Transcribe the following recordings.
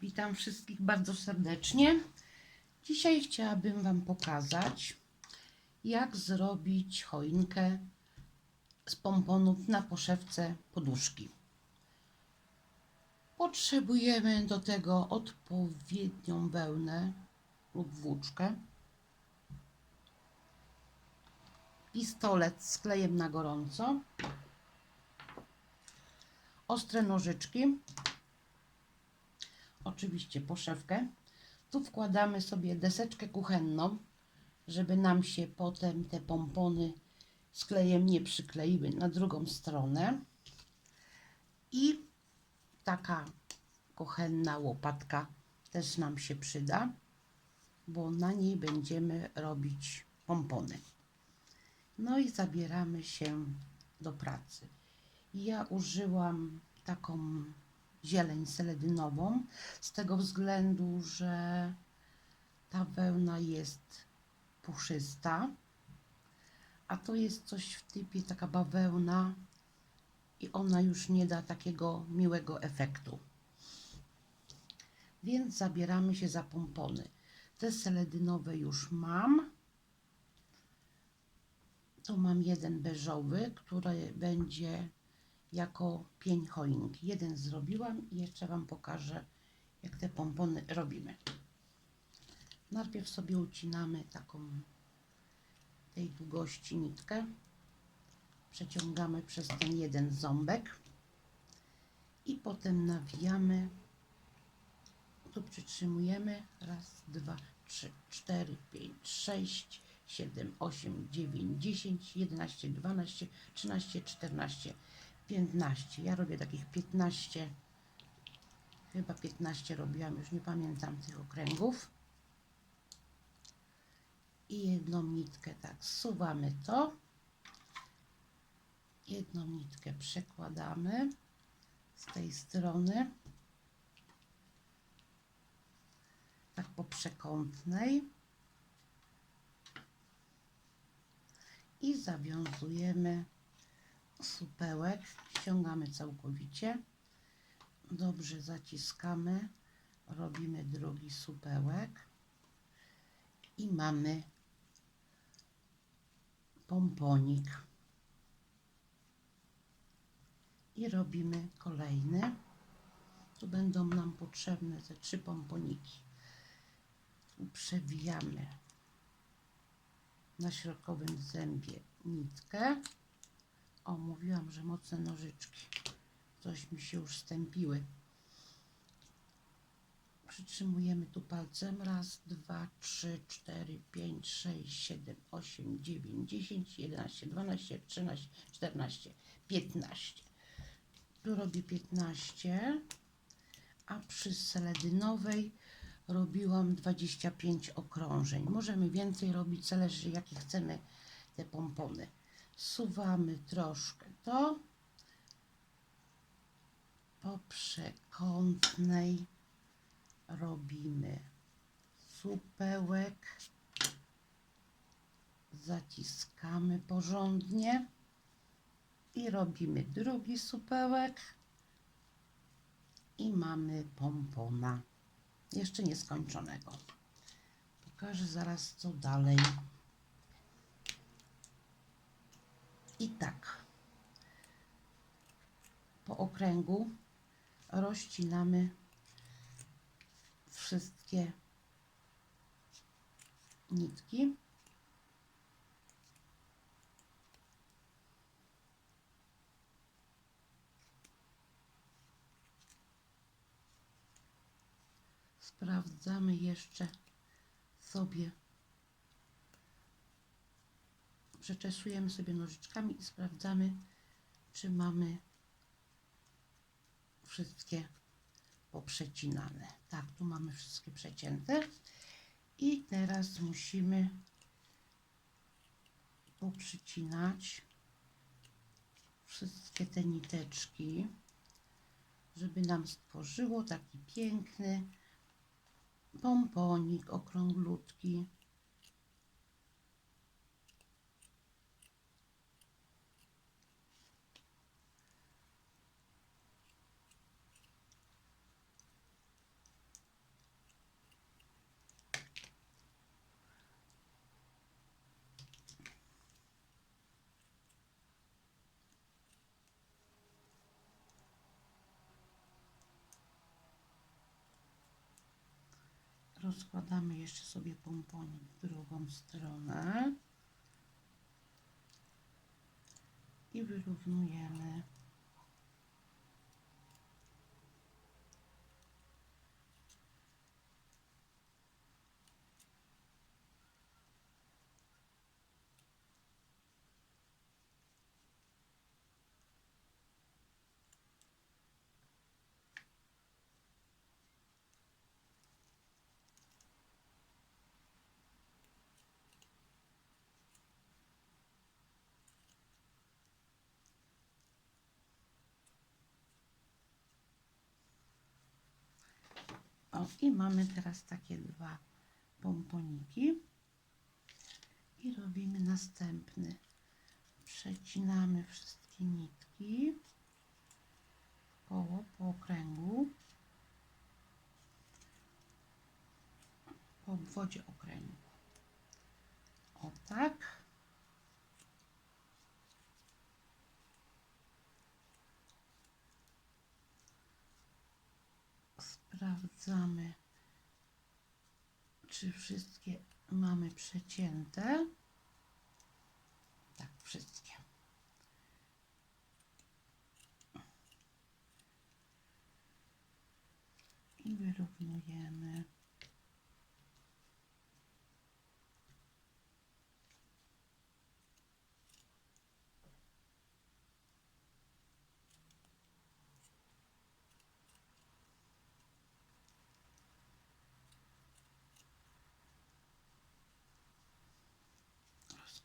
Witam wszystkich bardzo serdecznie. Dzisiaj chciałabym Wam pokazać, jak zrobić choinkę z pomponów na poszewce poduszki. Potrzebujemy do tego odpowiednią wełnę lub włóczkę, pistolet z klejem na gorąco, ostre nożyczki, oczywiście poszewkę. Tu wkładamy sobie deseczkę kuchenną, żeby nam się potem te pompony z klejem nie przykleiły na drugą stronę. I taka kuchenna łopatka też nam się przyda, bo na niej będziemy robić pompony. No i zabieramy się do pracy. Ja użyłam taką zieleń seledynową z tego względu, że ta wełna jest puszysta, a to jest coś w typie taka bawełna i ona już nie da takiego miłego efektu. Więc zabieramy się za pompony. Te seledynowe już mam. Tu mam jeden beżowy, który będzie jako pień choinki. Jeden zrobiłam i jeszcze Wam pokażę, jak te pompony robimy. Najpierw sobie ucinamy taką tej długości nitkę. Przeciągamy przez ten jeden ząbek i potem nawijamy. Tu przytrzymujemy. Raz, dwa, trzy, cztery, pięć, sześć, siedem, osiem, dziewięć, dziesięć, jedenaście, dwanaście, trzynaście, czternaście. 15. Ja robię takich 15. Chyba 15 robiłam, już nie pamiętam tych okręgów. I jedną nitkę tak zsuwamy to. Jedną nitkę przekładamy z tej strony. Tak po przekątnej. I zawiązujemy supełek, ściągamy całkowicie, dobrze zaciskamy, robimy drugi supełek i mamy pomponik. I robimy kolejny. Tu będą nam potrzebne te trzy pomponiki. Przewijamy na środkowym zębie nitkę. O, mówiłam, że mocne nożyczki. Coś mi się już stępiły. Przytrzymujemy tu palcem. Raz, dwa, trzy, cztery, pięć, sześć, siedem, osiem, dziewięć, dziesięć, jedenaście, dwanaście, trzynaście, czternaście, piętnaście. Tu robię piętnaście, a przy seledynowej robiłam 25 okrążeń. Możemy więcej robić, zależy jakie chcemy te pompony suwamy troszkę to po przekątnej. Robimy supełek. Zaciskamy porządnie i robimy drugi supełek. I mamy pompona. Jeszcze nieskończonego. Pokażę zaraz co dalej I tak po okręgu rozcinamy wszystkie nitki. Sprawdzamy jeszcze sobie przeczesujemy sobie nożyczkami i sprawdzamy, czy mamy wszystkie poprzecinane. Tak, tu mamy wszystkie przecięte. I teraz musimy poprzycinać wszystkie te niteczki, żeby nam stworzyło taki piękny pomponik okrąglutki. Rozkładamy jeszcze sobie pomponik w drugą stronę. I wyrównujemy. O, i mamy teraz takie dwa pomponiki. I robimy następny. Przecinamy wszystkie nitki koło po okręgu. Po obwodzie okręgu. O tak. Sprawdzamy, czy wszystkie mamy przecięte. Tak, wszystkie. I wyrównujemy.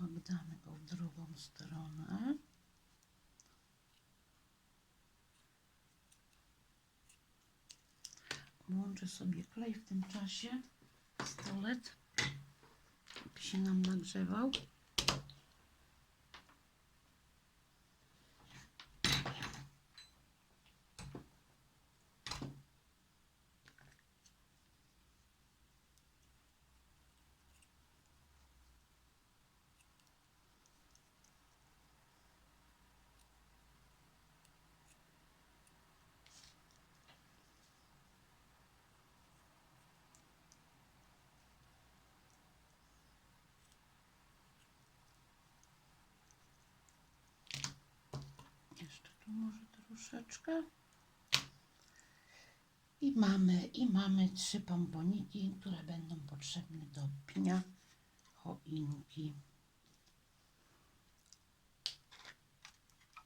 Rozkładamy go w drugą stronę. Włączę sobie klej w tym czasie. Pistolet. By się nam nagrzewał. Jeszcze może troszeczkę. I mamy, i mamy trzy pomponiki, które będą potrzebne do pnia choinki.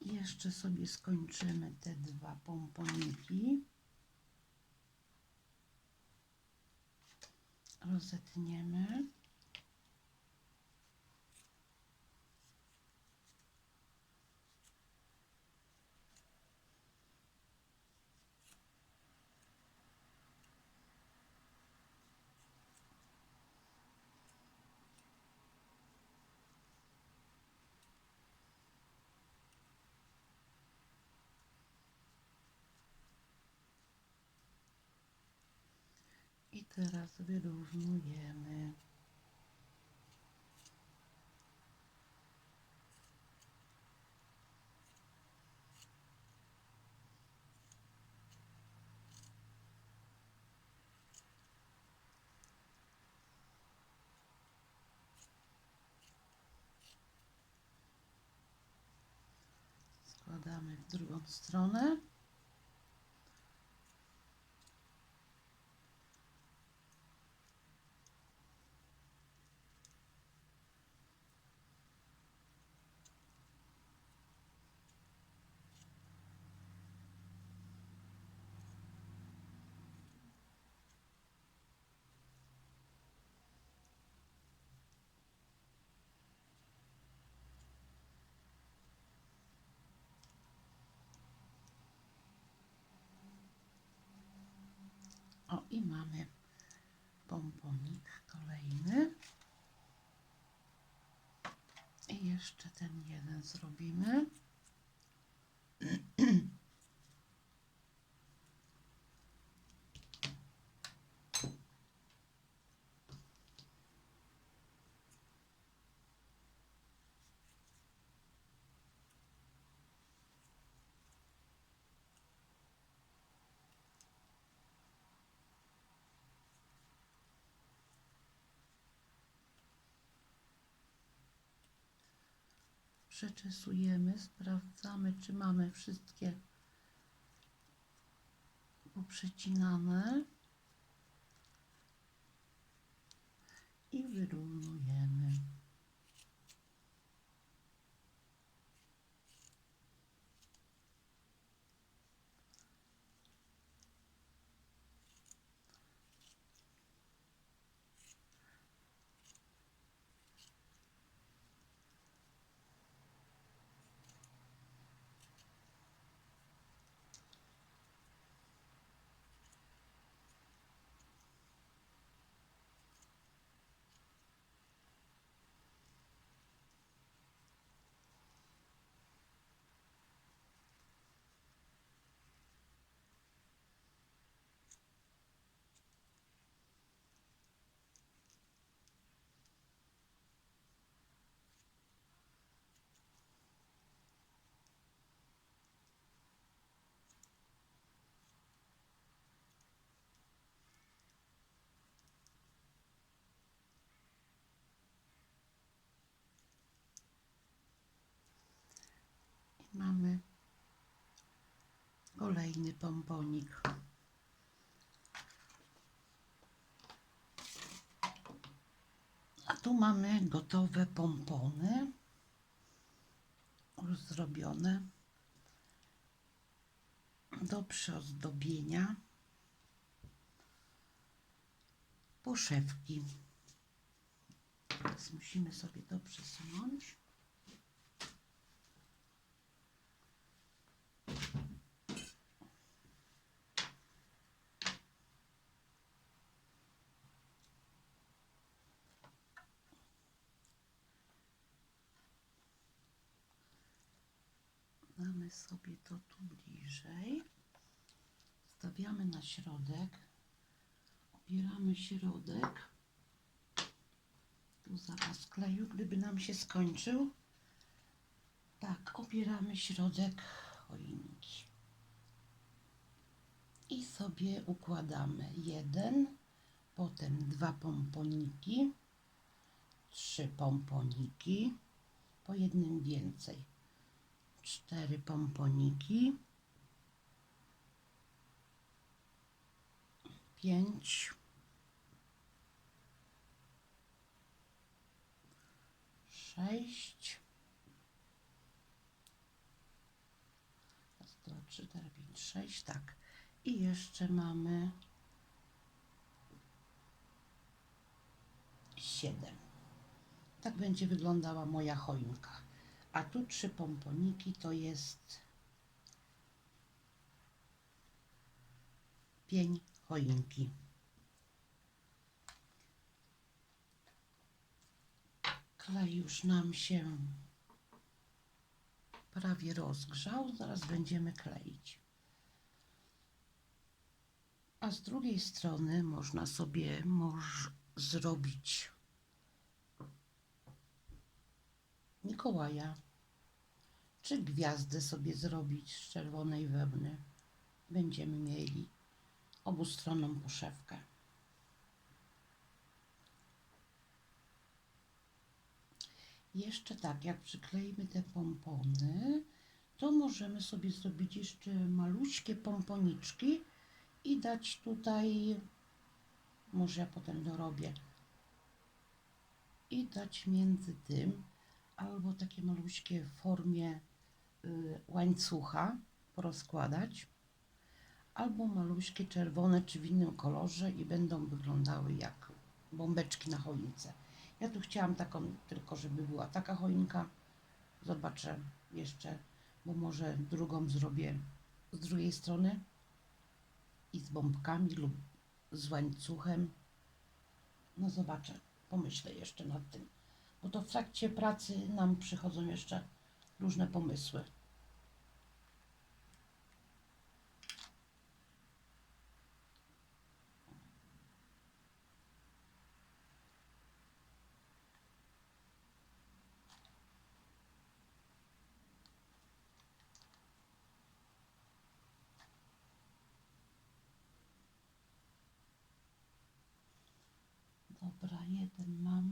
Jeszcze sobie skończymy te dwa pomponiki. Rozetniemy. Teraz wyrównujemy. Składamy w drugą stronę. O, i mamy pomponik kolejny. I jeszcze ten jeden zrobimy. Przeczesujemy, sprawdzamy, czy mamy wszystkie poprzecinane i wyrównujemy. I mamy kolejny pomponik. A tu mamy gotowe pompony już zrobione do przyozdobienia poszewki. Teraz musimy sobie to przesunąć. Sobie to tu bliżej. Stawiamy na środek. Obieramy środek. Tu zaraz kleju, gdyby nam się skończył. Tak, obieramy środek choinki. I sobie układamy jeden, potem dwa pomponiki, trzy pomponiki, po jednym więcej cztery pomponiki, pięć, sześć, raz, dwa, trzy, cztery, pięć, sześć, tak. I jeszcze mamy siedem. Tak będzie wyglądała moja choinka. A tu trzy pomponiki to jest pień choinki. Klej już nam się prawie rozgrzał. Zaraz będziemy kleić. A z drugiej strony można sobie moż zrobić Mikołaja, czy gwiazdę sobie zrobić z czerwonej wełny. Będziemy mieli obustronną poszewkę. Jeszcze tak, jak przykleimy te pompony, to możemy sobie zrobić jeszcze maluśkie pomponiczki i dać tutaj, może ja potem dorobię, i dać między tym albo takie maluśkie w formie y, łańcucha porozkładać, albo maluśkie czerwone czy w innym kolorze i będą wyglądały jak bombeczki na choince. Ja tu chciałam taką, tylko żeby była taka choinka. Zobaczę jeszcze, bo może drugą zrobię z drugiej strony i z bombkami lub z łańcuchem. No zobaczę, pomyślę jeszcze nad tym bo to w trakcie pracy nam przychodzą jeszcze różne pomysły.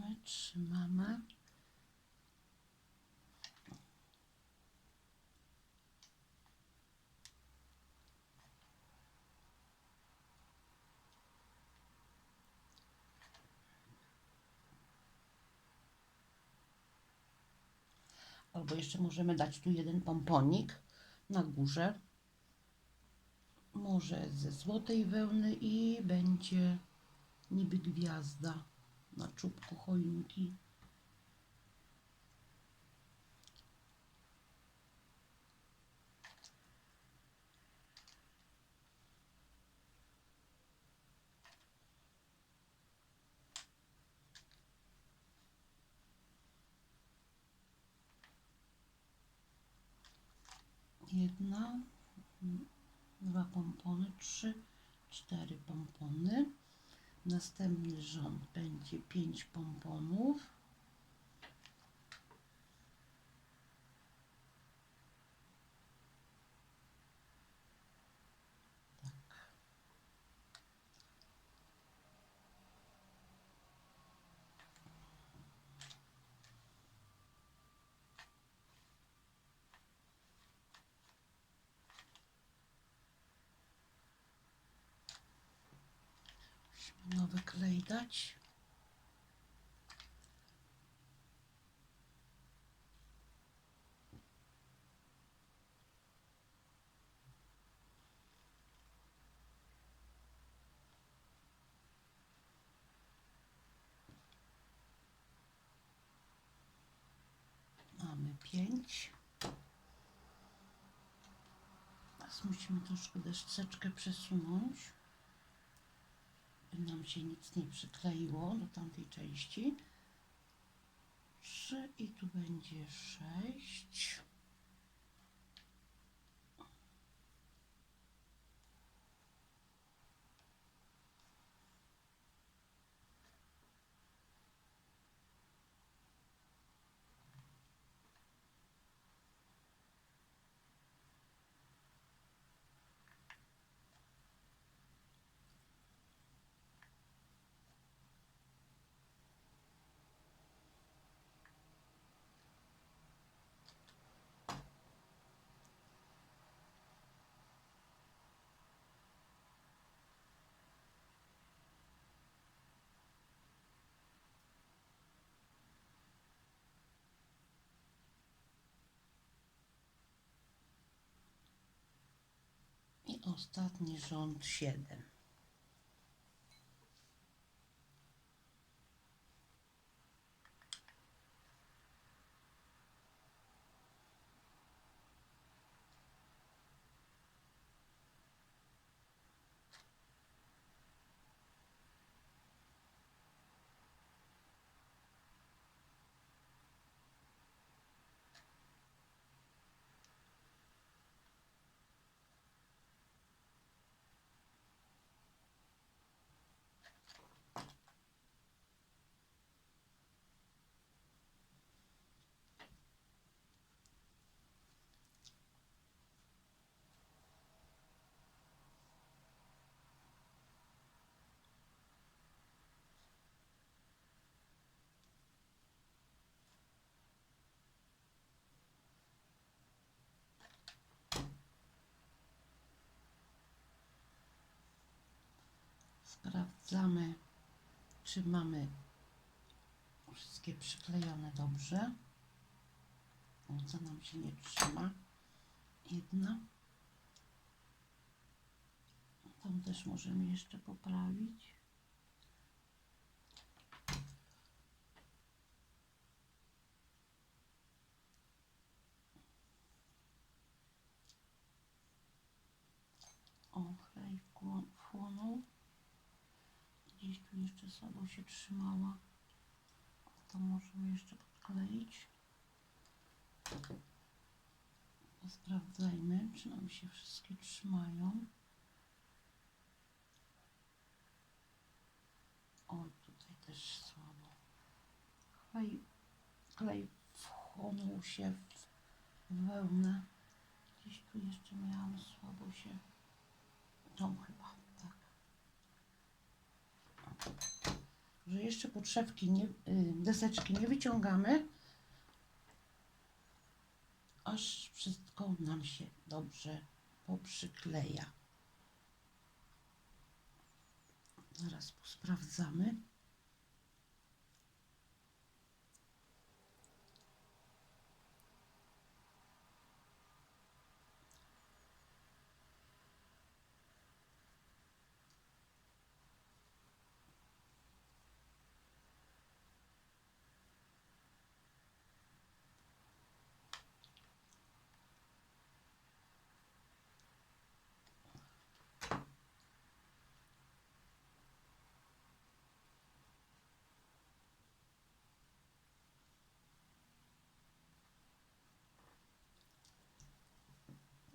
Trzymamy, trzymamy. Albo jeszcze możemy dać tu jeden pomponik na górze. Może ze złotej wełny i będzie niby gwiazda na czubku choinki. Jedna, dwa pompony, trzy, cztery pompony. Następny rząd będzie pięć pomponów. Tak. Musimy nowy klej dać. Mamy pięć. Teraz musimy troszkę deseczkę przesunąć nam się nic nie przykleiło do tamtej części. 3 i tu będzie 6. ostatni rząd siedem. Sprawdzamy, czy mamy wszystkie przyklejone dobrze. O, co nam się nie trzyma. Jedna. Tam też możemy jeszcze poprawić. O, klej wchłon- wchłonął. Gdzieś tu jeszcze słabo się trzymała. To możemy jeszcze podkleić. Sprawdzajmy, czy nam się wszystkie trzymają. Oj, tutaj też słabo. Klej, klej wchłonął się w wełnę. Gdzieś tu jeszcze miałam słabo się. Tą chyba, tak. Że jeszcze podszewki, nie, y, deseczki nie wyciągamy, aż wszystko nam się dobrze poprzykleja. Zaraz sprawdzamy.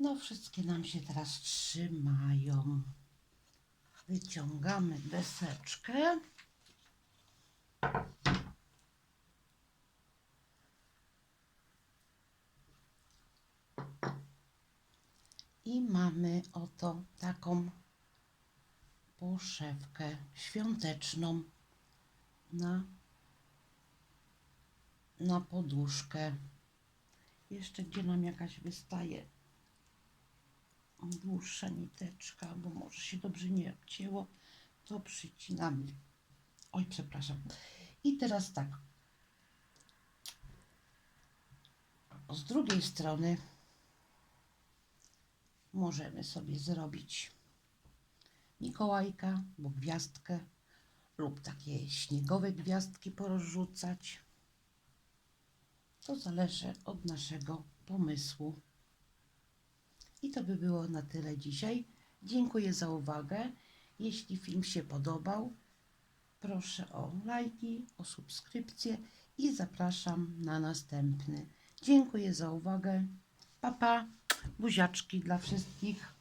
No, wszystkie nam się teraz trzymają. Wyciągamy deseczkę. I mamy oto taką poszewkę świąteczną na, na poduszkę. Jeszcze gdzie nam jakaś wystaje dłuższa niteczka, bo może się dobrze nie obcięło, to przycinamy. Oj, przepraszam. I teraz tak. Z drugiej strony możemy sobie zrobić Mikołajka, bo gwiazdkę lub takie śniegowe gwiazdki porozrzucać. To zależy od naszego pomysłu. I to by było na tyle dzisiaj. Dziękuję za uwagę. Jeśli film się podobał, proszę o lajki, o subskrypcję i zapraszam na następny. Dziękuję za uwagę. Papa, buziaczki dla wszystkich.